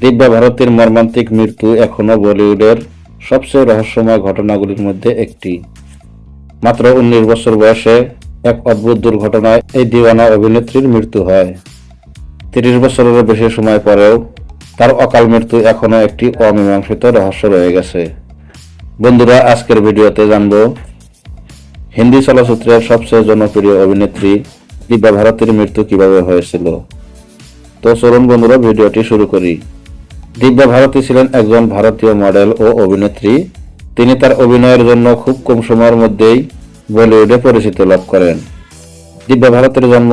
দিব্যা ভারতীর মর্মান্তিক মৃত্যু এখনও বলিউডের সবচেয়ে রহস্যময় ঘটনাগুলির মধ্যে একটি। মাত্র উনিশ বছর বয়সে এক অদ্ভুত দুর্ঘটনায় এই দিওয়ানা অভিনেত্রীর মৃত্যু হয়। তিরিশ বছরেরও বেশি সময় পরেও তার অকাল মৃত্যু এখনও একটি অমীমাংসিত রহস্য রয়ে গেছে। বন্ধুরা, আজকের ভিডিওতে জানব, হিন্দি চলচ্চিত্রের সবচেয়ে জনপ্রিয় অভিনেত্রী দিব্যা ভারতীর মৃত্যু কীভাবে হয়েছিল? তো চলুন বন্ধুরা, ভিডিওটি শুরু করি। দিব্যা ভারতী ছিলেন একজন ভারতীয় মডেল ও অভিনেত্রী। তিনি তার অভিনয়ের জন্য খুব কম সময়ের মধ্যেই বলিউডে পরিচিতি লাভ করেন। দিব্যা ভারতের জন্ম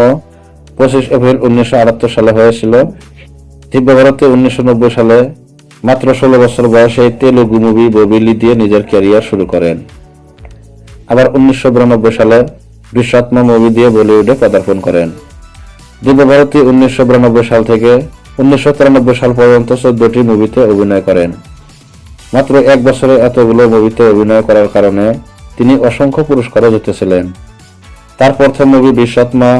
পঁচিশ এপ্রিল উনিশশো আটাত্তর সালে হয়েছিল। দিব্যা ভারতে উনিশশো সালে মাত্র ষোলো বছর বয়সে তেলুগু মুভি ববিলি দিয়ে নিজের ক্যারিয়ার শুরু করেন। আবার উনিশশো বিরানব্বই সালে বিশ্বআত্মা মুভি দিয়ে বলিউডে পদার্পণ করেন। দিব্যা ভারতী উনিশশো বিরানব্বই সাল থেকে উনিশশো তিরানব্বই সাল পর্যন্ত চোদ্দটি মুভিতে অভিনয় করেন। মাত্র এক বছরে এতগুলো মুভিতে অভিনয় করার কারণে তিনি অসংখ্য পুরস্কারও জিতেছিলেন। তার প্রথম মুভি বিশ্বআত্মা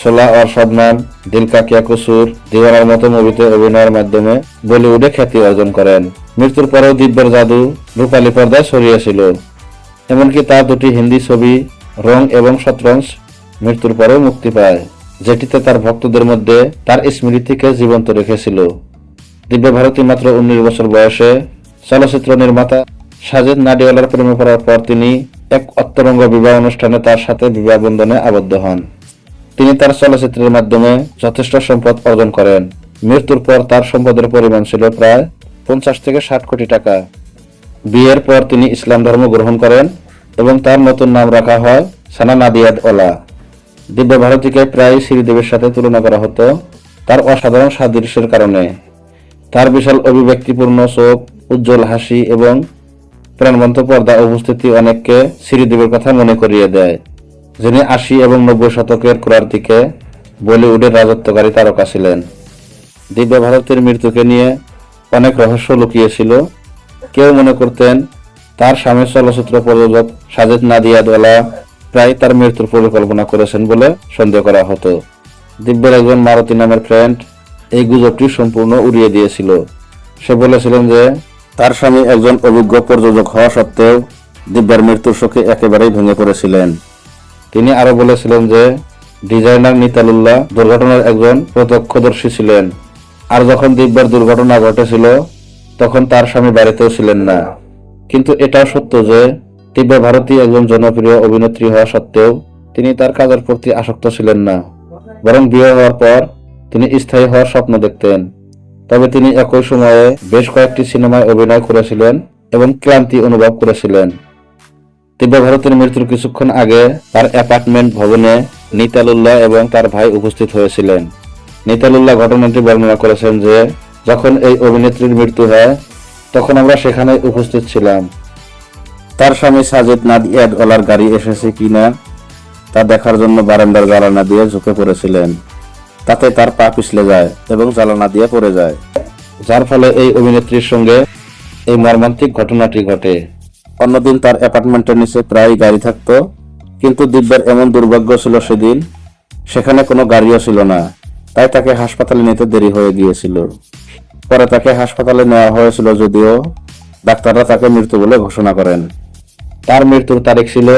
সোলা আর শবনাম দিল কা কিয়া কুসুর দিওয়ানার মতো মুভিতে অভিনয়ের মাধ্যমে বলিউডে খ্যাতি অর্জন করেন। মৃত্যুর পরেও দিব্যের জাদু রূপালী পর্দায় ছড়িয়েছিল। এমনকি তার দুটি হিন্দি ছবি রং এবং শতরঞ্জ মৃত্যুর পরেও মুক্তি পায়। যেটিতে তার ভক্তদের মধ্যে তার স্মৃতিকে জীবন্ত রেখেছিল। দিব্য ভারতী মাত্র উনিশ বছর বয়সে চলচ্চিত্র নির্মাতা সাজেদ নাডিওয়ালার প্রেমে পড়ার পর তিনি এক অত্তরঙ্গ বিবাহ অনুষ্ঠানে তার সাথে বিবাহ বন্ধনে আবদ্ধ হন। তিনি তার চলচ্চিত্রের মাধ্যমে যথেষ্ট সম্পদ অর্জন করেন। মৃত্যুর পর তার সম্পদের পরিমাণ ছিল প্রায় পঞ্চাশ থেকে ষাট কোটি টাকা। বিয়ের পর তিনি ইসলাম ধর্ম গ্রহণ করেন এবং তার নতুন নাম রাখা হয় সানা নাদিয়াদ ওলা। দিব্য ভারতীকে প্রায় শ্রীদেবীর সাথে তুলনা করা হতো তার অসাধারণ সাদৃশ্যের কারণে। তার বিশাল অভিব্যক্তিপূর্ণ চোখ, উজ্জ্বল হাসি এবং প্রাণবন্ত পর্দা উপস্থিতি অনেককে শ্রীদেবীর কথা মনে করিয়ে দেয়, যিনি আশি এবং নব্বই শতকের ক্রোয়ার দিকে বলিউডের রাজত্বকারী তারকা ছিলেন। দিব্য ভারতের মৃত্যুকে নিয়ে অনেক রহস্য লুকিয়েছিল। কেউ মনে করতেন, তার স্বামী চলচ্চিত্র প্রযোজক সাজেদ নাদিয়াদওয়ালা প্রায় তার মৃত্যুর পরিকল্পনা করেছেন বলে সন্দেহ করা হতো। দিব্যের একজন মারুতি নামের ফ্রেন্ড এই গুজবটি সম্পূর্ণ উড়িয়ে দিয়েছিল। সে বলেছিলেন যে, তার স্বামী একজন অভিজ্ঞ প্রযোজক হওয়া সত্ত্বেও দিব্যার মৃত্যুর শোকে একেবারেই ভেঙে পড়েছিলেন। তিনি আরও বলেছিলেন যে, ডিজাইনার নিতালুল্লাহ দুর্ঘটনার একজন প্রত্যক্ষদর্শী ছিলেন। আর যখন দিব্যার দুর্ঘটনা ঘটেছিল, তখন তার স্বামী বাড়িতেও ছিলেন না। কিন্তু এটাও সত্য যে দিব্যা ভারতী একজন জনপ্রিয় অভিনেত্রী হওয়া সত্ত্বেও তিনি তার কাজের প্রতি আসক্ত ছিলেন না, বরং বিয়ে হওয়ার পর তিনি স্থায়ী হওয়ার স্বপ্ন দেখতেন। তবে তিনি একই সময়ে বেশ কয়েকটি সিনেমায় অভিনয় করেছিলেন এবং ক্লান্তি অনুভব করেছিলেন। দিব্যা ভারতের মৃত্যুর কিছুক্ষণ আগে তার অ্যাপার্টমেন্ট ভবনে নিতালুল্লাহ এবং তার ভাই উপস্থিত হয়েছিলেন। নিতালুল্লাহ ঘটনাটি বর্ণনা করেছেন যে, যখন এই অভিনেত্রীর মৃত্যু হয়, তখন আমরা সেখানে উপস্থিত ছিলাম। তার স্বামী সাজেদ নাদিয়াদ ওলার গাড়ি এসেছে কিনা তা দেখার জন্য বারান্দার জ্বালানা দিয়ে ঝুঁকে পড়েছিলেন। তাতে তার পা পিছলে যায় এবং জ্বালানা দিয়ে পড়ে যায়। যার ফলে এই অভিনেত্রীর সঙ্গে এই মর্মান্তিক ঘটনাটি ঘটে। অন্যদিন তার অ্যাপার্টমেন্টের নিচে প্রায় গাড়ি থাকতো, কিন্তু দিব্যার এমন দুর্ভাগ্য ছিল সেদিন, সেখানে কোনো গাড়িও ছিল না, তাই তাকে হাসপাতালে নিতে দেরি হয়ে গিয়েছিল। পরে তাকে হাসপাতালে নেওয়া হয়েছিল যদিও ডাক্তাররা তাকে মৃত্যু বলে ঘোষণা করেন। তার মৃত্যুর তারিখ ছিল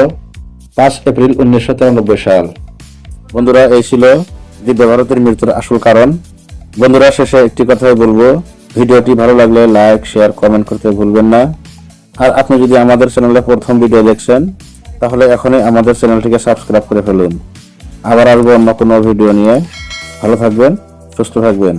পাঁচ এপ্রিল উনিশশো তিরানব্বই সাল। বন্ধুরা, এই ছিল দিব্যা ভারতের মৃত্যুর আসল কারণ। বন্ধুরা, শেষে একটি কথাই বলব, ভিডিওটি ভালো লাগলে লাইক, শেয়ার, কমেন্ট করতে ভুলবেন না। আর আপনি যদি আমাদের চ্যানেলে প্রথম ভিডিও দেখছেন, তাহলে এখনই আমাদের চ্যানেলটিকে সাবস্ক্রাইব করে ফেলুন। আবার আসব অন্য কোনো ভিডিও নিয়ে। ভালো থাকবেন, সুস্থ থাকবেন।